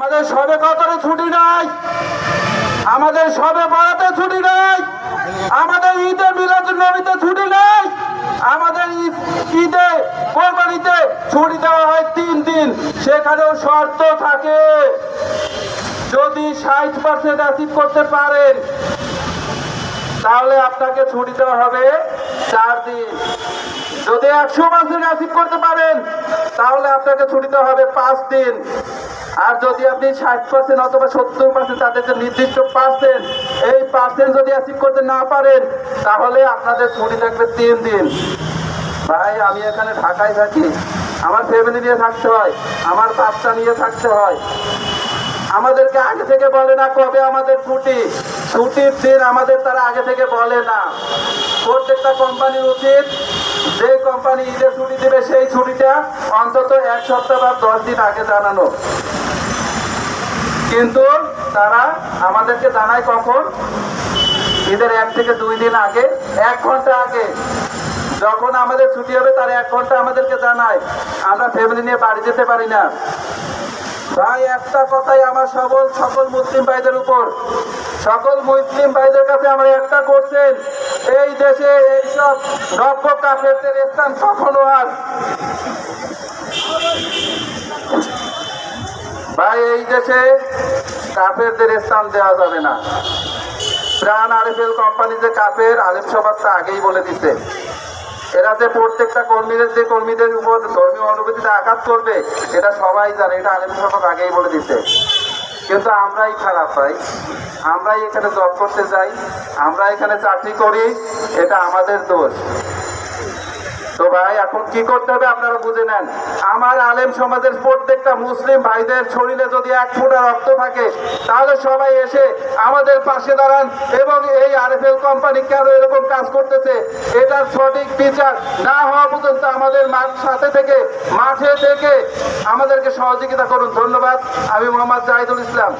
আমাদের সবে কতরে ছুটি নাই? আমাদের সবে বরাতে ছুটি নাই? আমাদের ঈদে মিলাদ নবীতে ছুটি নাই? আমাদের ঈদে কোরবানিতে ছুটি দেওয়া হয় তিন দিন। সেখানেও শর্ত থাকে। যদি ষাট পার্সেন্ট অ্যাচিভ করতে পারেন, তাহলে আপনাকে ছুটি দেওয়া হবে চার দিন। যদি একশো পার্সেন্ট অ্যাচিভ করতে পারেন, তাহলে আপনাকে ছুটি দেওয়া হবে পাঁচ দিন। আর যদি আপনি ষাট পার্সেন্ট অথবা সত্তর পার্সেন্ট তাদের যে নির্দিষ্ট পার্সেন্ট এই পার্সেন্ট যদি অ্যাচিভ করতে না পারেন, তাহলে আপনাদের ছুটি থাকবে তিন দিন। ভাই, আমি এখানে ঢাকায় থাকি। আমার ফ্যামিলি নিয়ে থাকতে হয়, আমার বাচ্চা নিয়ে থাকতে হয়। আমাদেরকে আগে থেকে বলে না কবে আমাদের ছুটি। ছুটির দিন আমাদের তারা আগে থেকে বলে না। প্রত্যেকটা কোম্পানির উচিত যে কোম্পানি ঈদের ছুটি দেবে, সেই ছুটিটা অন্তত এক সপ্তাহ বা দশ দিন আগে জানানো। কিন্তু তারা আমাদেরকে জানায় কখন? ঈদের এক থেকে দুই দিন আগে, এক ঘণ্টা আগে। যখন আমাদের ছুটি হবে, তার এক ঘণ্টা আমাদেরকে জানায়। আমরা ফ্যামিলি নিয়ে বাড়ি যেতে পারি না। ভাই, একটা কথাই আমার সকল সকল মুসলিম ভাইদের উপর। সকল মুসলিম ভাইদের কাছে আমরা একটা করছেন এই দেশে এইসব নব্য কাফেরদের স্থান কখনো আর ভাই, এই দেশে কাফেরদের স্থান দেওয়া যাবে না। প্রাণ আরএফএল কোম্পানি যে কাফের আলিম তা আগেই বলে দিচ্ছে এরা যে প্রত্যেকটা কর্মীদের, যে কর্মীদের উপর ধর্মীয় অনুভূতিতে আঘাত করবে, এটা সবাই জানে, এটা আলিম সমাজ আগেই বলে দিচ্ছে কিন্তু আমরাই খারাপ পাই আমরাই এখানে জব করতে যাই আমরা এখানে চাকরি করি, এটা আমাদের দোষ। তো ভাই এখন কি করতে হবে আপনারা বুঝে নেন। আমার আলেম সমাজের প্রত্যেকটা মুসলিম ভাইদের শরীরে যদি এক ফোঁটা রক্ত থাকে, তাহলে সবাই এসে আমাদের পাশে দাঁড়ান এবং এই আরএফএল কোম্পানি কেন এরকম কাজ করতেছে? এটার সঠিক বিচার না হওয়া পর্যন্ত আমাদের মাঠ সাথে থেকে, মাঠে থেকে আমাদেরকে সহযোগিতা করুন। ধন্যবাদ। আমি মোহাম্মদ জাহিদুল ইসলাম।